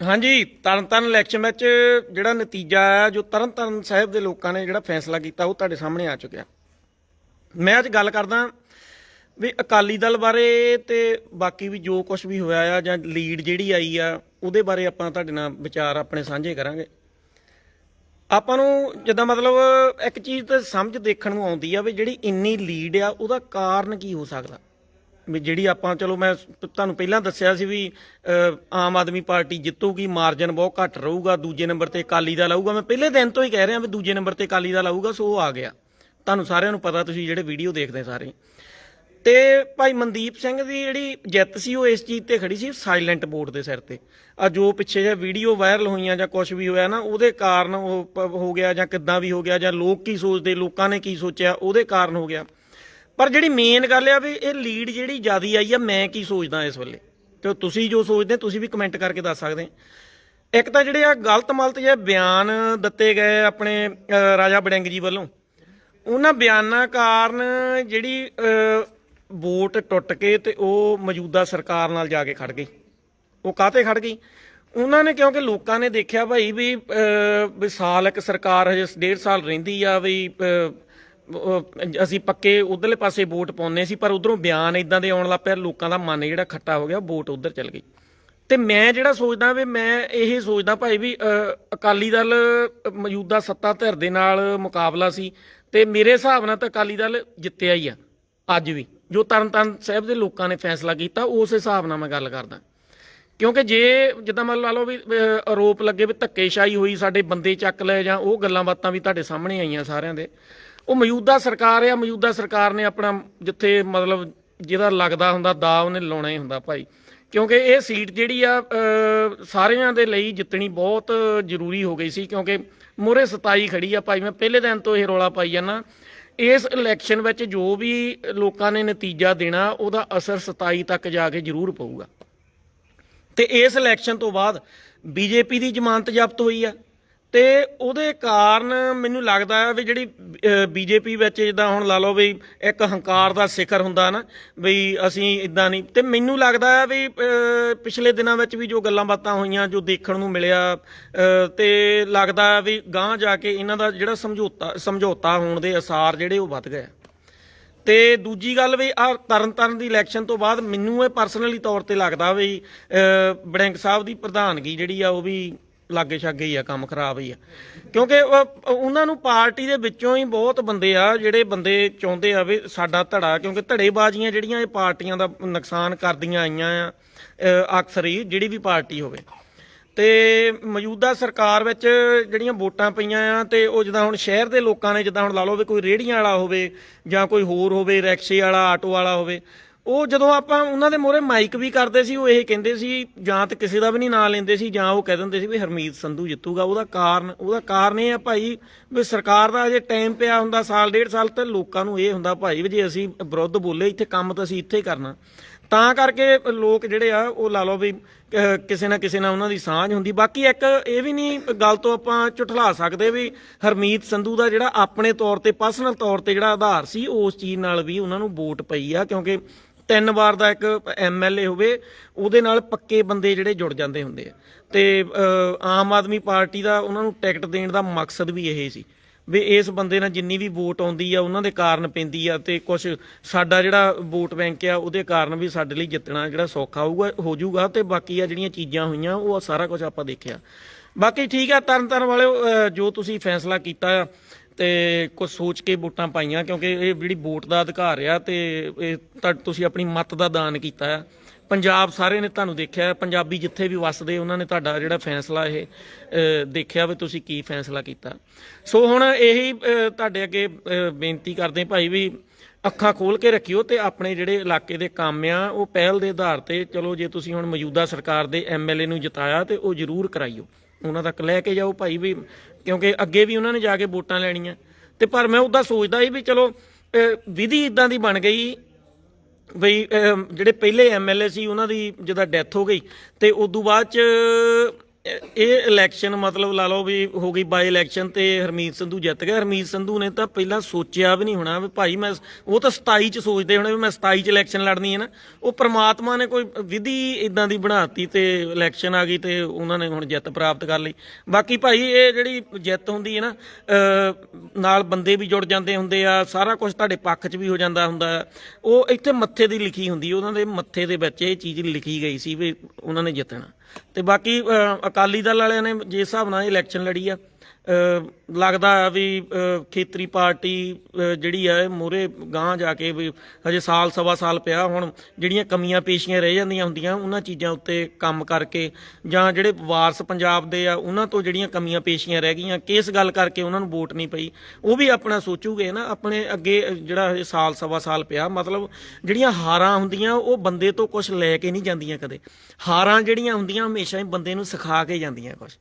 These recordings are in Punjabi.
ਹਾਂਜੀ, ਤਰਨਤਾਰਨ ਇਲੈਕਸ਼ਨ ਵਿੱਚ ਜਿਹੜਾ ਨਤੀਜਾ ਆ ਜੋ ਤਰਨਤਾਰਨ ਸਾਹਿਬ ਦੇ ਲੋਕਾਂ ਨੇ ਜਿਹੜਾ ਫੈਸਲਾ ਕੀਤਾ, ਉਹ ਤੁਹਾਡੇ ਸਾਹਮਣੇ ਆ ਚੁੱਕਿਆ। ਮੈਂ ਅੱਜ ਗੱਲ ਕਰਦਾ ਵੀ ਅਕਾਲੀ ਦਲ ਬਾਰੇ ਤੇ ਬਾਕੀ ਵੀ ਜੋ ਕੁਝ ਵੀ ਹੋਇਆ ਆ, ਜਾਂ ਲੀਡ ਜਿਹੜੀ ਆਈ ਆ, ਉਹਦੇ ਬਾਰੇ ਆਪਾਂ ਤੁਹਾਡੇ ਨਾਲ ਵਿਚਾਰ ਆਪਣੇ ਸਾਂਝੇ ਕਰਾਂਗੇ। ਆਪਾਂ ਨੂੰ ਜਿੱਦਾਂ ਮਤਲਬ ਇੱਕ ਚੀਜ਼ ਤਾਂ ਸਮਝ ਦੇਖਣ ਨੂੰ ਆਉਂਦੀ ਆ ਵੀ ਜਿਹੜੀ ਇੰਨੀ ਲੀਡ ਆ, ਉਹਦਾ ਕਾਰਨ ਕੀ ਹੋ ਸਕਦਾ? ਵੀ ਜਿਹੜੀ ਆਪਾਂ, ਚਲੋ ਮੈਂ ਤੁਹਾਨੂੰ ਪਹਿਲਾਂ ਦੱਸਿਆ ਸੀ ਵੀ ਆਮ ਆਦਮੀ ਪਾਰਟੀ ਜਿੱਤੂਗੀ ਮਾਰਜਨ ਬਹੁਤ ਘੱਟ ਰਹੂਗਾ, ਦੂਜੇ ਨੰਬਰ ਤੇ ਅਕਾਲੀ ਦਲ ਆਊਗਾ ਮੈਂ ਪਹਿਲੇ ਦਿਨ ਤੋਂ ਹੀ ਕਹਿ ਰਿਹਾ ਵੀ ਦੂਜੇ ਨੰਬਰ ਤੇ ਅਕਾਲੀ ਦਲ ਆਊਗਾ ਸੋ ਉਹ ਆ ਗਿਆ। ਤੁਹਾਨੂੰ ਸਾਰਿਆਂ ਨੂੰ ਪਤਾ, ਤੁਸੀਂ ਜਿਹੜੇ ਵੀਡੀਓ ਦੇਖਦੇ ਸਾਰੇ। ਤੇ ਭਾਈ ਮਨਦੀਪ ਸਿੰਘ ਦੀ ਜਿਹੜੀ ਜਿੱਤ ਸੀ, ਉਹ ਇਸ ਚੀਜ਼ ਤੇ ਖੜੀ ਸੀ ਸਾਇਲੈਂਟ ਬੋਰਡ ਦੇ ਸਿਰ ਤੇ। ਆ ਜੋ ਪਿੱਛੇ ਜੇ ਵੀਡੀਓ ਵਾਇਰਲ ਹੋਈਆਂ ਜਾਂ ਕੁਝ ਵੀ ਹੋਇਆ ਨਾ, ਉਹਦੇ ਕਾਰਨ ਉਹ ਹੋ ਗਿਆ ਜਾਂ ਕਿੱਦਾਂ ਵੀ ਹੋ ਗਿਆ ਜਾਂ ਲੋਕ ਕੀ ਸੋਚਦੇ, ਲੋਕਾਂ ਨੇ ਕੀ ਸੋਚਿਆ, ਉਹਦੇ ਕਾਰਨ ਹੋ ਗਿਆ। ਪਰ ਜਿਹੜੀ ਮੇਨ ਗੱਲ ਆ ਵੀ ਇਹ ਲੀਡ ਜਿਹੜੀ ਜਿਆਦੀ ਆਈ ਆ, ਮੈਂ ਕੀ ਸੋਚਦਾ ਇਸ ਵੇਲੇ? ਤੇ ਤੁਸੀਂ ਜੋ ਸੋਚਦੇ, ਤੁਸੀਂ ਵੀ ਕਮੈਂਟ ਕਰਕੇ ਦੱਸ ਸਕਦੇ ਇੱਕ ਤਾਂ ਜਿਹੜੇ ਆ ਗਲਤ ਮਲਤ ਜਿਹੇ ਬਿਆਨ ਦਿੱਤੇ ਗਏ ਆਪਣੇ ਰਾਜਾ ਬੜਿੰਗ ਜੀ ਵੱਲੋਂ, ਉਹਨਾਂ ਬਿਆਨਾਂ ਕਾਰਨ ਜਿਹੜੀ ਵੋਟ ਟੁੱਟ ਕੇ ਤੇ ਉਹ ਮੌਜੂਦਾ ਸਰਕਾਰ ਨਾਲ ਜਾ ਕੇ ਖੜ ਗਈ। ਉਹ ਕਾਹਤੇ ਖੜ ਗਈ? ਉਹਨਾਂ ਨੇ ਕਿਉਂਕਿ ਲੋਕਾਂ ਨੇ ਦੇਖਿਆ ਭਾਈ ਵੀ ਸਾਲ ਇੱਕ ਸਰਕਾਰ ਹਜੇ ਡੇਢ ਸਾਲ ਰਹਿੰਦੀ ਆ ਵੀ ਅਸੀਂ ਪੱਕੇ ਉਧਰਲੇ ਪਾਸੇ ਵੋਟ ਪਾਉਂਦੇ ਸੀ, ਪਰ ਉਧਰੋਂ ਬਿਆਨ ਇਦਾਂ ਦੇ ਆਉਣ ਲੱਗ ਪਿਆ, ਲੋਕਾਂ ਦਾ ਮਨ ਜਿਹੜਾ ਖੱਟਾ ਹੋ ਗਿਆ, ਵੋਟ ਉਧਰ ਚਲ ਗਈ। ਤੇ ਮੈਂ ਜਿਹੜਾ ਸੋਚਦਾ ਵੀ ਮੈਂ ਇਹ ਸੋਚਦਾ ਭਾਈ ਵੀ ਅਕਾਲੀ ਦਲ ਮੌਜੂਦਾ ਸੱਤਾ ਧਿਰ ਦੇ ਨਾਲ ਮੁਕਾਬਲਾ ਸੀ ਤੇ ਮੇਰੇ ਹਿਸਾਬ ਨਾਲ ਤਾਂ ਅਕਾਲੀ ਦਲ ਜਿੱਤਿਆ ਹੀ ਆ, ਅੱਜ ਵੀ। ਜੋ ਤਰਨਤਾਰਨ ਸਾਹਿਬ ਦੇ ਲੋਕਾਂ ਨੇ ਫੈਸਲਾ ਕੀਤਾ, ਉਸ ਹਿਸਾਬ ਨਾਲ ਮੈਂ ਗੱਲ ਕਰਦਾ। ਕਿਉਂਕਿ ਜੇ ਜਿੱਦਾਂ ਮੰਨ ਲਾ ਲਓ ਵੀ ਆਰੋਪ ਲੱਗੇ ਵੀ ਧੱਕੇਸ਼ਾਹੀ ਹੋਈ, ਸਾਡੇ ਬੰਦੇ ਚੱਕ ਲਏ ਜਾਂ ਉਹ ਗੱਲਾਂ ਬਾਤਾਂ ਵੀ ਤੁਹਾਡੇ ਸਾਹਮਣੇ ਆਈਆਂ ਸਾਰਿਆਂ ਦੇ ਉਹ ਮੌਜੂਦਾ ਸਰਕਾਰ ਆ, ਮੌਜੂਦਾ ਸਰਕਾਰ ਨੇ ਆਪਣਾ ਜਿੱਥੇ ਮਤਲਬ ਜਿਹਦਾ ਲੱਗਦਾ ਹੁੰਦਾ ਦਾ ਉਹਨੇ ਲਾਉਣਾ ਹੀ ਹੁੰਦਾ ਭਾਈ। ਕਿਉਂਕਿ ਇਹ ਸੀਟ ਜਿਹੜੀ ਆ ਸਾਰਿਆਂ ਦੇ ਲਈ ਜਿੱਤਣੀ ਬਹੁਤ ਜ਼ਰੂਰੀ ਹੋ ਗਈ ਸੀ ਕਿਉਂਕਿ ਮੋਰੇ 27 ਖੜੀ ਆ ਭਾਈ। ਮੈਂ ਪਹਿਲੇ ਦਿਨ ਤੋਂ ਇਹ ਰੌਲਾ ਪਾਈ ਜਾਂਦਾ। ਇਸ ਇਲੈਕਸ਼ਨ ਵਿੱਚ ਜੋ ਵੀ ਲੋਕਾਂ ਨੇ ਨਤੀਜਾ ਦੇਣਾ, ਉਹਦਾ ਅਸਰ 27 ਤੱਕ ਜਾ ਕੇ ਜ਼ਰੂਰ ਪਊਗਾ। ਤੇ ਇਸ ਇਲੈਕਸ਼ਨ ਤੋਂ ਬਾਅਦ ਬੀਜੇਪੀ ਦੀ ਜ਼ਮਾਨਤ ਜ਼ਬਤ ਹੋਈ ਆ। ਤੇ ਉਹਦੇ ਕਾਰਨ ਮੈਨੂੰ ਲੱਗਦਾ ਹੈ ਵੀ ਜਿਹੜੀ ਬੀਜੇਪੀ ਵਿੱਚ ਜਿੱਦਾਂ ਹੁਣ ਲਾ ਲਓ ਵੀ ਇੱਕ ਹੰਕਾਰ ਦਾ ਸਿਖਰ ਹੁੰਦਾ ਨਾ ਵੀ ਅਸੀਂ ਇਦਾਂ ਨਹੀਂ। ਤੇ ਮੈਨੂੰ ਲੱਗਦਾ ਹੈ ਵੀ ਪਿਛਲੇ ਦਿਨਾਂ ਵਿੱਚ ਵੀ ਜੋ ਗੱਲਾਂ ਬਾਤਾਂ ਹੋਈਆਂ ਜੋ ਦੇਖਣ ਨੂੰ ਮਿਲਿਆ ਅਹ, ਤੇ ਲੱਗਦਾ ਵੀ ਗਾਂਹ ਜਾ ਕੇ ਇਹਨਾਂ ਦਾ ਜਿਹੜਾ ਸਮਝੌਤਾ ਸਮਝੌਤਾ ਹੋਣ ਦੇ ਅਸਾਰ ਜਿਹੜੇ ਉਹ ਵੱਧ ਗਏ। ਤੇ ਦੂਜੀ ਗੱਲ ਵੀ ਆ ਤਰਨ ਤਾਰਨ ਦੀ ਇਲੈਕਸ਼ਨ ਤੋਂ ਬਾਅਦ ਮੈਨੂੰ ਇਹ ਪਰਸਨਲੀ ਤੌਰ ਤੇ ਲੱਗਦਾ ਵੀ ਬੜੈਂਕ ਸਾਹਿਬ ਦੀ ਪ੍ਰਧਾਨਗੀ ਜਿਹੜੀ ਆ ਉਹ ਵੀ ਲਾਗੇ ਛਾਗੇ ਹੀ ਆ, ਕੰਮ ਖਰਾਬ ਹੀ ਆ। ਕਿਉਂਕਿ ਉਹਨਾਂ ਨੂੰ ਪਾਰਟੀ ਦੇ ਵਿੱਚੋਂ ਹੀ ਬਹੁਤ ਬੰਦੇ ਆ, ਜਿਹੜੇ ਬੰਦੇ ਚਾਹੁੰਦੇ ਆ ਵੀ ਸਾਡਾ ਧੜਾ, ਕਿਉਂਕਿ ਧੜੇਬਾਜ਼ੀਆਂ ਜਿਹੜੀਆਂ ਇਹ ਪਾਰਟੀਆਂ ਦਾ ਨੁਕਸਾਨ ਕਰਦੀਆਂ ਆਈਆਂ ਆ ਅਕਸਰ ਹੀ, ਜਿਹੜੀ ਵੀ ਪਾਰਟੀ ਹੋਵੇ। ਤੇ ਮੌਜੂਦਾ ਸਰਕਾਰ ਵਿੱਚ ਜਿਹੜੀਆਂ ਵੋਟਾਂ ਪਈਆਂ ਆ, ਤੇ ਉਹ ਜਿੱਦਾਂ ਹੁਣ ਸ਼ਹਿਰ ਦੇ ਲੋਕਾਂ ਨੇ ਜਿੱਦਾਂ ਹੁਣ ਲਾ ਲਓ ਵੀ ਕੋਈ ਰੇੜੀਆਂ ਵਾਲਾ ਹੋਵੇ ਜਾਂ ਕੋਈ ਹੋਰ ਹੋਵੇ, ਰਿਕਸ਼ੇ ਵਾਲਾ, ਆਟੋ ਵਾਲਾ ਹੋਵੇ ਉਹ ਜਦੋਂ ਆਪਾਂ ਉਹਨਾਂ ਦੇ ਮੋਹਰੇ ਮਾਈਕ ਵੀ ਕਰਦੇ ਸੀ, ਉਹ ਇਹ ਕਹਿੰਦੇ ਸੀ, ਜਾਂ ਤੇ ਕਿਸੇ ਦਾ ਵੀ ਨਹੀਂ ਨਾਂ ਲੈਂਦੇ ਸੀ, ਜਾਂ ਉਹ ਕਹਿ ਦਿੰਦੇ ਸੀ ਵੀ ਹਰਮੀਤ ਸੰਧੂ ਜਿੱਤੂਗਾ। ਉਹਦਾ ਕਾਰਨ ਉਹਦਾ ਕਾਰਨ ਇਹ ਆ ਭਾਈ ਵੀ ਸਰਕਾਰ ਦਾ ਅਜੇ ਟਾਈਮ ਪਿਆ ਹੁੰਦਾ, ਸਾਲ, ਡੇਢ ਸਾਲ ਤੇ ਲੋਕਾਂ ਨੂੰ ਇਹ ਹੁੰਦਾ ਭਾਈ ਵੀ ਜੇ ਅਸੀਂ ਵਿਰੁੱਧ ਬੋਲੇ, ਇੱਥੇ ਕੰਮ ਤਾਂ ਅਸੀਂ ਇੱਥੇ ਹੀ ਕਰਨਾ। ਤਾਂ ਕਰਕੇ ਲੋਕ ਜਿਹੜੇ ਆ, ਉਹ ਲਾ ਲਓ ਵੀ ਕਿਸੇ ਨਾ ਕਿਸੇ ਨਾਲ ਉਹਨਾਂ ਦੀ ਸਾਂਝ ਹੁੰਦੀ। ਬਾਕੀ ਇੱਕ ਇਹ ਵੀ ਨਹੀਂ ਗੱਲ ਤੋਂ ਆਪਾਂ ਝੁਠਲਾ ਸਕਦੇ ਵੀ ਹਰਮੀਤ ਸੰਧੂ ਦਾ ਜਿਹੜਾ ਆਪਣੇ ਤੌਰ ਤੇ ਪਰਸਨਲ ਤੌਰ ਤੇ ਜਿਹੜਾ ਆਧਾਰ ਸੀ, ਉਸ ਚੀਜ਼ ਨਾਲ ਵੀ ਉਹਨਾਂ ਨੂੰ ਵੋਟ ਪਈ ਆ, ਕਿਉਂਕਿ ਤਿੰਨ ਵਾਰ ਦਾ ਇੱਕ ਐਮਐਲਏ ਹੋਵੇ, ਉਹਦੇ ਨਾਲ ਪੱਕੇ ਬੰਦੇ ਜਿਹੜੇ ਜੁੜ ਜਾਂਦੇ ਹੁੰਦੇ ਆ। ਤੇ ਆਮ ਆਦਮੀ ਪਾਰਟੀ ਦਾ ਉਹਨਾਂ ਨੂੰ ਟਿਕਟ ਦੇਣ ਦਾ ਮਕਸਦ ਵੀ ਇਹ ਸੀ। ਵੀ ਇਸ ਬੰਦੇ ਨਾਲ ਜਿੰਨੀ ਵੀ ਵੋਟ ਆਉਂਦੀ ਆ, ਉਹਨਾਂ ਦੇ ਕਾਰਨ ਪੈਂਦੀ ਆ ਤੇ ਕੁਝ ਸਾਡਾ ਜਿਹੜਾ ਵੋਟ ਬੈਂਕ ਆ, ਉਹਦੇ ਕਾਰਨ ਵੀ ਸਾਡੇ ਲਈ ਜਿੱਤਣਾ ਜਿਹੜਾ ਸੌਖਾ ਹੋਊਗਾ, ਹੋ ਜਾਊਗਾ ਤੇ ਬਾਕੀ ਆ ਜਿਹੜੀਆਂ ਚੀਜ਼ਾਂ ਹੋਈਆਂ, ਉਹ ਸਾਰਾ ਕੁਝ ਆਪਾਂ ਦੇਖਿਆ। ਬਾਕੀ ਠੀਕ ਆ, ਤਰਨ ਤਾਰਨ ਵਾਲਿਓ ਜੋ ਤੁਸੀਂ ਫੈਸਲਾ ਕੀਤਾ ਆ ਤੇ ਕੁਝ ਸੋਚ ਕੇ ਵੋਟਾਂ ਪਾਈਆਂ, ਕਿਉਂਕਿ ਇਹ ਜਿਹੜੀ ਵੋਟ ਦਾ ਅਧਿਕਾਰ ਆ ਤੇ ਇਹ ਤਾਂ ਤੁਸੀਂ ਆਪਣੀ ਮਤ ਦਾ ਦਾਨ ਕੀਤਾ ਆ। ਪੰਜਾਬ ਸਾਰੇ ਨੇ ਤੁਹਾਨੂੰ ਦੇਖਿਆ, ਪੰਜਾਬੀ ਜਿੱਥੇ ਵੀ ਵੱਸਦੇ, ਉਹਨਾਂ ਨੇ ਤੁਹਾਡਾ ਜਿਹੜਾ ਫੈਸਲਾ ਇਹ ਦੇਖਿਆ ਵੀ ਤੁਸੀਂ ਕੀ ਫੈਸਲਾ ਕੀਤਾ। ਸੋ ਹੁਣ ਇਹੀ ਤੁਹਾਡੇ ਅੱਗੇ ਬੇਨਤੀ ਕਰਦੇ ਭਾਈ ਵੀ ਅੱਖਾਂ ਖੋਲ ਕੇ ਰੱਖਿਓ ਤੇ ਆਪਣੇ ਜਿਹੜੇ ਇਲਾਕੇ ਦੇ ਕੰਮ ਆ, ਉਹ ਪਹਿਲ ਦੇ ਆਧਾਰ ਤੇ ਚਲੋ ਜੇ ਤੁਸੀਂ ਹੁਣ ਮੌਜੂਦਾ ਸਰਕਾਰ ਦੇ ਐਮਐਲਏ ਨੂੰ ਜਿਤਾਇਆ ਤੇ ਉਹ ਜ਼ਰੂਰ ਕਰਾਈਓ। ਉਹਨਾਂ ਤੱਕ ਲੈ ਕੇ ਜਾਓ ਭਾਈ ਵੀ, ਕਿਉਂਕਿ ਅੱਗੇ ਵੀ ਉਹਨਾਂ ਨੇ ਜਾ ਕੇ ਵੋਟਾਂ ਲੈਣੀਆਂ। ਤੇ ਪਰ ਮੈਂ ਉਹਦਾ ਸੋਚਦਾ ਸੀ ਵੀ ਚਲੋ ਵਿਧੀ ਇਦਾਂ ਦੀ ਬਣ ਗਈ ਬਈ ਜਿਹੜੇ ਪਹਿਲੇ ਐਮਐਲਏ ਸੀ ਉਹਨਾਂ ਦੀ ਜਦੋਂ ਡੈਥ ਹੋ ਗਈ, ਤੇ ਉਸ ਤੋਂ ਬਾਅਦ ਚ ਇਹ- ਇਲੈਕਸ਼ਨ ਮਤਲਬ ਲਾ ਲਓ ਵੀ ਹੋ ਗਈ ਬਾਈ ਇਲੈਕਸ਼ਨ ਤੇ ਹਰਮੀਤ ਸੰਧੂ ਜਿੱਤ ਗਿਆ। ਹਰਮੀਤ ਸੰਧੂ ਨੇ ਤਾਂ ਪਹਿਲਾਂ ਸੋਚਿਆ ਵੀ ਨਹੀਂ ਹੋਣਾ ਵੀ ਭਾਈ ਮੈਂ ਉਹ ਤਾਂ 27 ਚ ਸੋਚਦੇ ਹੋਣੇ ਵੀ ਮੈਂ 27 ਚ ਇਲੈਕਸ਼ਨ ਲੜਨੀ ਹੈ ਨਾ। ਉਹ ਪ੍ਰਮਾਤਮਾ ਨੇ ਕੋਈ ਵਿਧੀ ਇਦਾਂ ਦੀ ਬਣਾਤੀ ਤੇ ਇਲੈਕਸ਼ਨ ਆ ਗਈ ਤੇ ਉਹਨਾਂ ਨੇ ਹੁਣ ਜਿੱਤ ਪ੍ਰਾਪਤ ਕਰ ਲਈ। ਬਾਕੀ ਭਾਈ ਇਹ ਜਿਹੜੀ ਜਿੱਤ ਹੁੰਦੀ ਹੈ ਨਾ ਨਾਲ ਬੰਦੇ ਵੀ ਜੁੜ ਜਾਂਦੇ ਹੁੰਦੇ ਆ, ਸਾਰਾ ਕੁਝ ਤੁਹਾਡੇ ਪੱਖ 'ਚ ਵੀ ਹੋ ਜਾਂਦਾ ਹੁੰਦਾ। ਉਹ ਇੱਥੇ ਮੱਥੇ ਦੀ ਲਿਖੀ ਹੁੰਦੀ, ਉਹਨਾਂ ਦੇ ਮੱਥੇ ਦੇ ਵਿੱਚ ਇਹ ਚੀਜ਼ ਲਿਖੀ ਗਈ ਸੀ ਵੀ ਉਹਨਾਂ ਨੇ ਜਿੱਤਣਾ। ਤੇ ਬਾਕੀ ਅਹ, ਅਕਾਲੀ ਦਲ ਵਾਲਿਆਂ ਨੇ ਜਿਸ ਹਿਸਾਬ ਨਾਲ ਇਲੈਕਸ਼ਨ ਲੜੀ ਆ ਲੱਗਦਾ ਆ ਵੀ ਖੇਤਰੀ ਪਾਰਟੀ ਜਿਹੜੀ ਹੈ ਮੋਰੇ ਗਾਂ ਜਾ ਕੇ ਵੀ ਹਜੇ ਸਾਲ, ਸਵਾ ਸਾਲ ਪਿਆ ਹੁਣ, ਜਿਹੜੀਆਂ ਕਮੀਆਂ ਪੇਸ਼ੀਆਂ ਰਹਿ ਜਾਂਦੀਆਂ ਹੁੰਦੀਆਂ, ਉਹਨਾਂ ਚੀਜ਼ਾਂ ਉੱਤੇ ਕੰਮ ਕਰਕੇ ਜਾਂ ਜਿਹੜੇ ਵਾਰਸ ਪੰਜਾਬ ਦੇ ਆ, ਉਹਨਾਂ ਤੋਂ ਜਿਹੜੀਆਂ ਕਮੀਆਂ ਪੇਸ਼ੀਆਂ ਰਹਿ ਗਈਆਂ, ਕਿਸ ਗੱਲ ਕਰਕੇ ਉਹਨਾਂ ਨੂੰ ਵੋਟ ਨਹੀਂ ਪਈ, ਉਹ ਵੀ ਆਪਣਾ ਸੋਚੂਗੇ ਨਾ, ਆਪਣੇ ਅੱਗੇ ਜਿਹੜਾ ਹਜੇ ਸਾਲ, ਸਵਾ ਸਾਲ ਪਿਆ, ਮਤਲਬ ਜਿਹੜੀਆਂ ਹਾਰਾਂ ਹੁੰਦੀਆਂ, ਉਹ ਬੰਦੇ ਤੋਂ ਕੁਝ ਲੈ ਕੇ ਨਹੀਂ ਜਾਂਦੀਆਂ ਕਦੇ। ਹਾਰਾਂ ਜਿਹੜੀਆਂ ਹੁੰਦੀਆਂ ਹਮੇਸ਼ਾ ਹੀ ਬੰਦੇ ਨੂੰ ਸਿਖਾ ਕੇ ਜਾਂਦੀਆਂ ਕੁਝ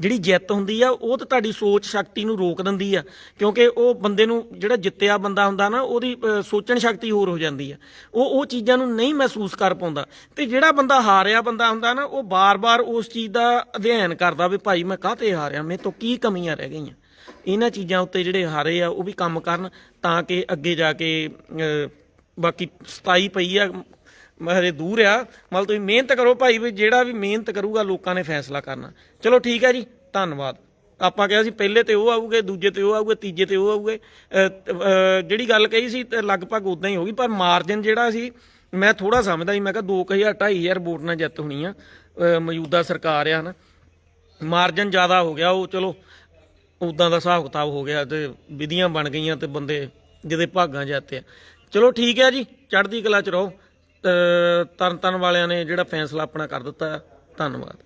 ਜਿਹੜੀ ਜਿੱਤ ਹੁੰਦੀ ਆ, ਉਹ ਤਾਂ ਤੁਹਾਡੀ ਸੋਚ ਸ਼ਕਤੀ ਨੂੰ ਰੋਕ ਦਿੰਦੀ ਆ। ਕਿਉਂਕਿ ਉਹ ਬੰਦੇ ਨੂੰ ਜਿਹੜਾ ਜਿੱਤਿਆ ਬੰਦਾ ਹੁੰਦਾ ਨਾ, ਉਹਦੀ ਸੋਚਣ ਸ਼ਕਤੀ ਹੋਰ ਹੋ ਜਾਂਦੀ ਆ। ਉਹ ਉਹ ਚੀਜ਼ਾਂ ਨੂੰ ਨਹੀਂ ਮਹਿਸੂਸ ਕਰ ਪਾਉਂਦਾ। ਤੇ ਜਿਹੜਾ ਬੰਦਾ ਹਾਰਿਆ ਬੰਦਾ ਹੁੰਦਾ ਨਾ, ਉਹ ਬਾਰ-ਬਾਰ ਉਸ ਚੀਜ਼ ਦਾ ਅਧਿਐਨ ਕਰਦਾ ਵੀ ਭਾਈ ਮੈਂ ਕਾਹਤੇ ਹਾਰਿਆ? ਮੇਰੇ ਤੋਂ ਕੀ ਕਮੀਆਂ ਰਹਿ ਗਈਆਂ? ਇਹਨਾਂ ਚੀਜ਼ਾਂ ਉੱਤੇ ਜਿਹੜੇ ਹਾਰੇ ਆ, ਉਹ ਵੀ ਕੰਮ ਕਰਨ ਤਾਂ ਕਿ ਅੱਗੇ ਜਾ ਕੇ ਬਾਕੀ 27 ਪਈ ਆ ਹਜੇ ਦੂਰ ਆ। ਮਤਲਬ ਤੁਸੀਂ ਮਿਹਨਤ ਕਰੋ ਭਾਈ ਵੀ ਜਿਹੜਾ ਵੀ ਮਿਹਨਤ ਕਰੂਗਾ ਲੋਕਾਂ ਨੇ ਫੈਸਲਾ ਕਰਨਾ। ਚਲੋ ਠੀਕ ਹੈ ਜੀ, ਧੰਨਵਾਦ। ਆਪਾਂ ਕਿਹਾ ਸੀ ਪਹਿਲੇ ਤੇ ਉਹ ਆਊਗੇ, ਦੂਜੇ ਤੇ ਉਹ ਆਊਗੇ, ਤੀਜੇ ਤੇ ਉਹ ਆਊਗੇ। ਜਿਹੜੀ ਗੱਲ ਕਹੀ ਸੀ ਲਗਭਗ ਉਦਾਂ ਹੀ ਹੋ ਗਈ, ਪਰ ਮਾਰਜਨ ਜਿਹੜਾ ਸੀ, ਮੈਂ ਥੋੜਾ ਸਮਝਦਾ ਸੀ, ਮੈਂ ਕਿਹਾ 2000 2500 ਵੋਟ ਨਾਲ ਜਿੱਤ ਹੋਣੀ ਆ। ਮੌਜੂਦਾ ਸਰਕਾਰ ਆ ਨਾ ਮਾਰਜਨ ਜ਼ਿਆਦਾ ਹੋ ਗਿਆ, ਉਹ ਚਲੋ ਉਦਾਂ ਦਾ ਹਿਸਾਬ ਕਿਤਾਬ ਹੋ ਗਿਆ ਤੇ ਵਿਧੀਆਂ ਬਣ ਗਈਆਂ ਤੇ ਬੰਦੇ ਜਿਹਦੇ ਭਾਗਾਂ ਜਾਂਦੇ ਆ। ਚਲੋ ਠੀਕ ਹੈ ਜੀ, ਚੜ੍ਹਦੀ ਕਲਾ ਚ ਰਹੋ। ਤਰਨ ਤਰਨ ਵਾਲਿਆਂ ਨੇ ਜਿਹੜਾ ਫੈਸਲਾ ਆਪਣਾ ਕਰ ਦਿੱਤਾ ਧੰਨਵਾਦ।